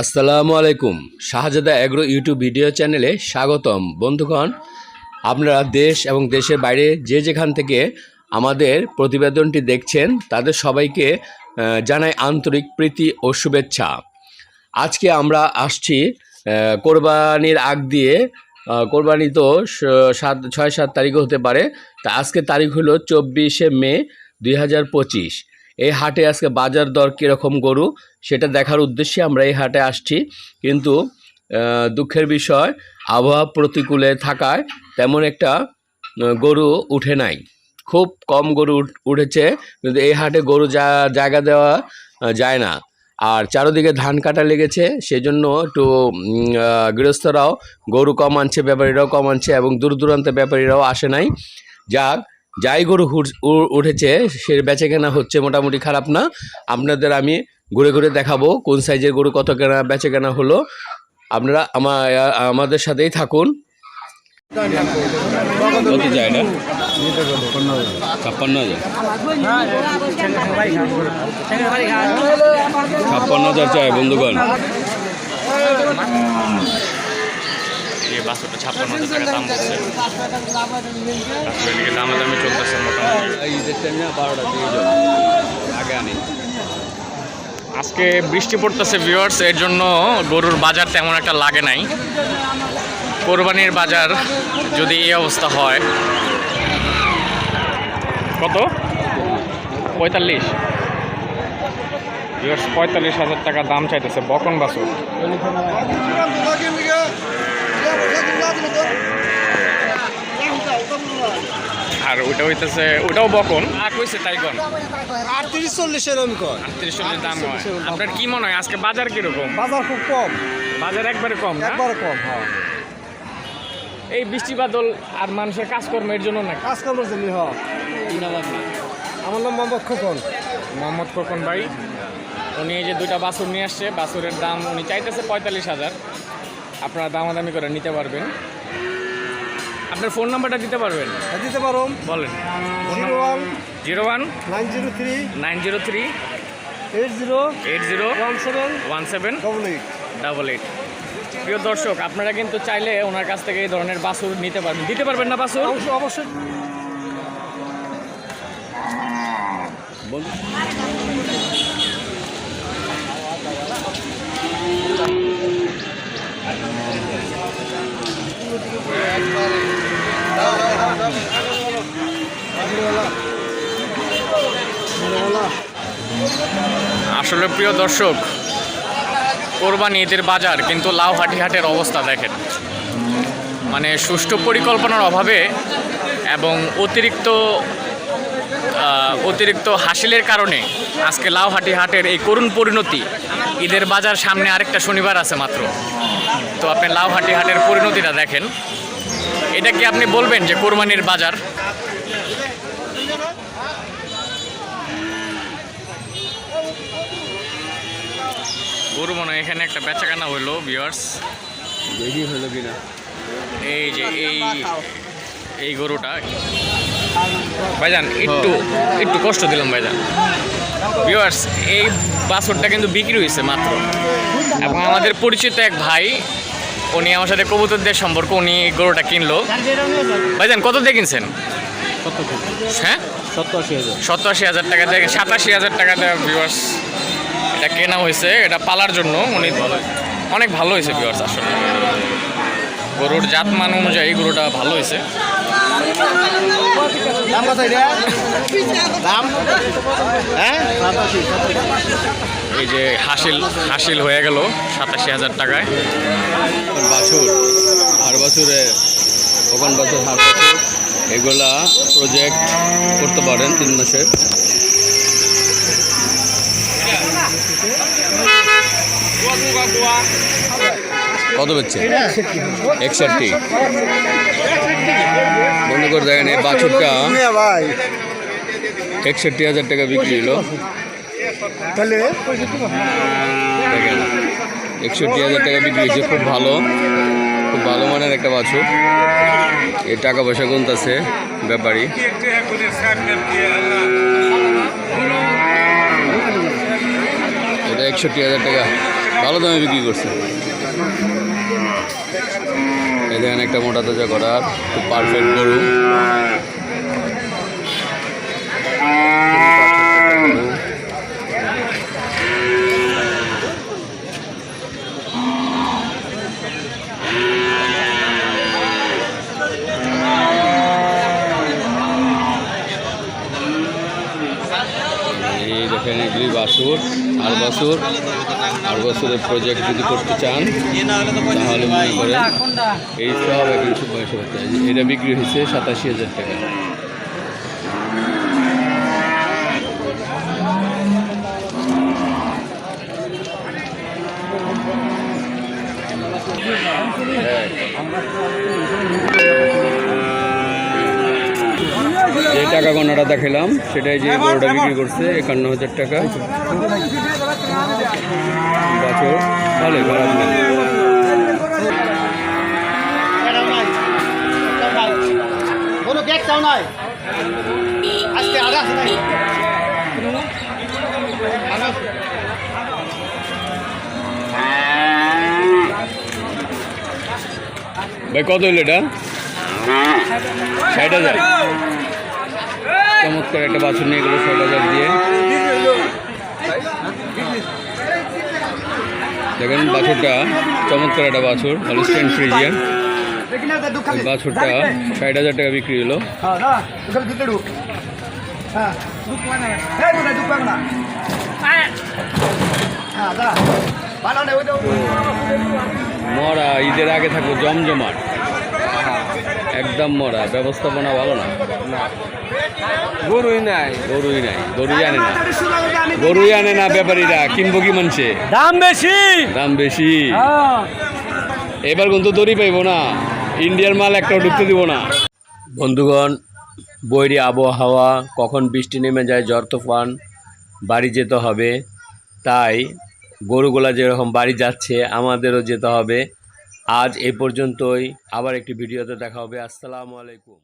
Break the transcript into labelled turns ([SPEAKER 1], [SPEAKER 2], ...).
[SPEAKER 1] আসসালামু আলাইকুম। শাহজাদা agro YouTube video চ্যানেলে স্বাগতম। বন্ধুগণ, আপনারা দেশ এবং দেশের বাইরে যে যেখান থেকে আমাদের প্রতিবেদনটি দেখছেন, তাদের সবাইকে জানাই আন্তরিক প্রীতি ও শুভেচ্ছা। আজকে আমরা আসছি কোরবানির আগ দিয়ে কোরবানি তো সাত, ছয়, সাত তারিখও হতে পারে। তা আজকে তারিখ হলো চব্বিশে মে দুই হাজার পঁচিশ। এই হাটে আজকে বাজার দর কীরকম গরু সেটা দেখার উদ্দেশ্যে আমরা এই হাটে আসছি। কিন্তু দুঃখের বিষয়, আবহাওয়া প্রতিকূলে থাকায় তেমন একটা গরু উঠে নাই। খুব কম গরু উঠ- উঠেছে, কিন্তু এই হাটে গরু যা, জায়গা দেওয়া যায় না। আর চারোদিকে ধান কাটা লেগেছে, সেজন্য একটু গৃহস্থরাও গরু কম আনছে, ব্যাপারীরাও কম আনছে এবং দূর দূরান্তের ব্যাপারীরাও আসে নাই। যাক যাই গরু উঠেছে, সে বেচে কেনা হচ্ছে মোটামুটি খারাপ না। আপনাদের আমি ঘুরে ঘুরে দেখাবো কোন সাইজের গরু কত কেনা বেচে কেনা হলো। আপনারা আমার আমাদের সাথেই থাকুন। ছাপ্পান্ন হাজার। ছাপ্পান্ন হাজার চাই বন্ধুগণ।
[SPEAKER 2] এই বাছুরটা ছাপ্পান্ন হাজার টাকা দাম বলছে। আসলে এদিকে দামে দামে চলতেছে মোটামুটি। আজকে বৃষ্টি পড়তেছে ভিউয়ার্স এর জন্য গরুর বাজার তেমন একটা লাগে নাই। কোরবানির বাজার যদি এই অবস্থা হয়। কত? পঁয়তাল্লিশ। পঁয়তাল্লিশ হাজার টাকা দাম চাইতেছে বকন বাছুর। আর ওইটা হইতেছে ওটাও বকন। আর কইছে তাইগন
[SPEAKER 3] আটত্রিশ চল্লিশ এরকম কর
[SPEAKER 2] আটত্রিশ চল্লিশ দাম হয়। আপনার কি মনে হয় আজকে বাজার কীরকম?
[SPEAKER 3] বাজার খুব কম।
[SPEAKER 2] বাজার একবারে কম না?
[SPEAKER 3] একবার কম হ্যাঁ।
[SPEAKER 2] এই বৃষ্টি বাদল আর মানুষের কাজকর্মের জন্য নাকি
[SPEAKER 3] কাজ করার জন্য হ আমার নাম মোহাম্মদ খোকন।
[SPEAKER 2] মোহাম্মদ খোকন ভাই উনি এই যে দুইটা বাছুর নিয়ে আসছে বাছুরের দাম উনি চাইতেছে পঁয়তাল্লিশ হাজার। আপনারা দামাদামি করে নিতে পারবেন। আপনার ফোন নাম্বারটা দিতে পারবেন?
[SPEAKER 3] হ্যাঁ, দিতে পারো
[SPEAKER 2] বলেন।
[SPEAKER 3] Zero one
[SPEAKER 2] zero one
[SPEAKER 3] nine zero three
[SPEAKER 2] nine zero three
[SPEAKER 3] eight zero
[SPEAKER 2] eight zero
[SPEAKER 3] one seven
[SPEAKER 2] one seven
[SPEAKER 3] double eight.
[SPEAKER 2] Double eight. প্রিয় দর্শক আপনারা কিন্তু চাইলে ওনার কাছ থেকে এই ধরনের বাছুর নিতে পারবেন। দিতে পারবেন না
[SPEAKER 3] অবশ্যই। অবশ্যই
[SPEAKER 2] আসলে প্রিয় দর্শক, কোরবানি ঈদের বাজার কিন্তু লাউহাটি হাটের অবস্থা দেখেন। মানে সুষ্ঠু পরিকল্পনার অভাবে এবং অতিরিক্ত অতিরিক্ত হাসিলের কারণে আজকে লাউহাটি হাটের এই করুণ পরিণতি ঈদের বাজার সামনে আরেকটা শনিবার আছে মাত্র। তো আপনি লাউহাটি হাটের পরিণতিটা দেখেন। এটা কি আপনি বলবেন যে কোরবানির বাজার গরু মনে হয় এখানে একটা বেচাকেনা হইল ভিউয়ার্স
[SPEAKER 1] দেখি হলো কিনা?
[SPEAKER 2] এই যে এই এই গরুটা। ভাইজান একটু একটু কষ্ট দিলাম ভাইজান। ভিউয়ার্স এই বাছরটা কিন্তু বিক্রি হয়েছে মাত্র। এবং আমাদের পরিচিত এক ভাই উনি আমার সাথে কবুতরদের সম্পর্ক উনি গরুটা কিনলো। ভাইজান কত দিয়ে কিনছেন? হ্যাঁ?
[SPEAKER 3] সত্তর আশি হাজার।
[SPEAKER 2] সত্তর আশি হাজার টাকা দিয়ে সাতাশি হাজার টাকা দেওয়া ভিউয়ার্স এটা কেনা হয়েছে এটা পালার জন্য। উনি অনেক ভালো হয়েছে ভিউয়ার্স আসলে। গরুর জাত মান অনুযায়ী গরুটা ভালো হয়েছে
[SPEAKER 3] দাম কত দাম হ্যাঁ?
[SPEAKER 2] এই যে হাসিল হাসিল হয়ে গেল সাতাশি হাজার টাকায়।
[SPEAKER 1] বাছুর আর বছরে ওখান বছর হার বছর এগুলা প্রজেক্ট করতে পারেন তিন মাসের। কত বেচছে? একষট্টি। বন্ধু করে দেখেন এই বাছুরটা একষট্টি হাজার টাকা বিক্রি হলো।
[SPEAKER 3] তাহলে?
[SPEAKER 1] দেখেন একষট্টি হাজার টাকা বিক্রি হয়েছে খুব ভালো। খুব ভালো মানের একটা বাছুর। এই টাকা পয়সা গুনতেছে ব্যাপারী। এটা একষট্টি হাজার টাকা। ভালো দামে বিক্রি করছে। এই একটা মোটা তাজা করার খুব পারফেক্ট গরু। এই দেখেন এগুলি বাসুর আর বাসুর বছরের প্রজেক্ট যদি করতে চান তাহলে মনে করেন এই সব বয়সে করতে এটা বিক্রি হয়েছে সাতাশি হাজার টাকা। যে টাকা গণাটা দেখালাম সেটাই যে গরুটা বিক্রি করছে একান্ন হাজার টাকা। ভালো খারাপ না
[SPEAKER 3] আজকে আর আছে নাই?
[SPEAKER 1] ভাই কত হইল এটা? ষাট হাজার। চমৎকার একটা বাছুর নিয়ে গেলো ষাট হাজার দিয়ে। দেখেন বাছুরটা, চমৎকার একটা বাছুর হলিস্টেন ফ্রিজিয়ান বাছুরটা ষাট হাজার টাকা বিক্রি হলো। মরা, ঈদের আগে থাকব জমজমাট। একদম মরা, ব্যবস্থাপনা ভালো না।
[SPEAKER 3] গরুই নাই।
[SPEAKER 1] গরুই নাই গরুই আনে না। গরুই আনে না ব্যাপারীরা কিনবো কি মানছে?
[SPEAKER 3] দাম বেশি।
[SPEAKER 1] দাম বেশি।
[SPEAKER 3] হ্যাঁ।
[SPEAKER 1] এবার কিন্তু দড়ি পাইবো না। ইন্ডিয়ার মাল একটাও ঢুকতে দিব না। বন্ধুগণ বৈরী আবহাওয়া কখন বৃষ্টি নেমে যায় ঝড় তুফান বাড়ি যেতে হবে। তাই গরুগুলা যেরকম বাড়ি যাচ্ছে আমাদেরও যেতে হবে। আজ এ পর্যন্তই। আবার একটি ভিডিওতে দেখা হবে। আসসালামু আলাইকুম।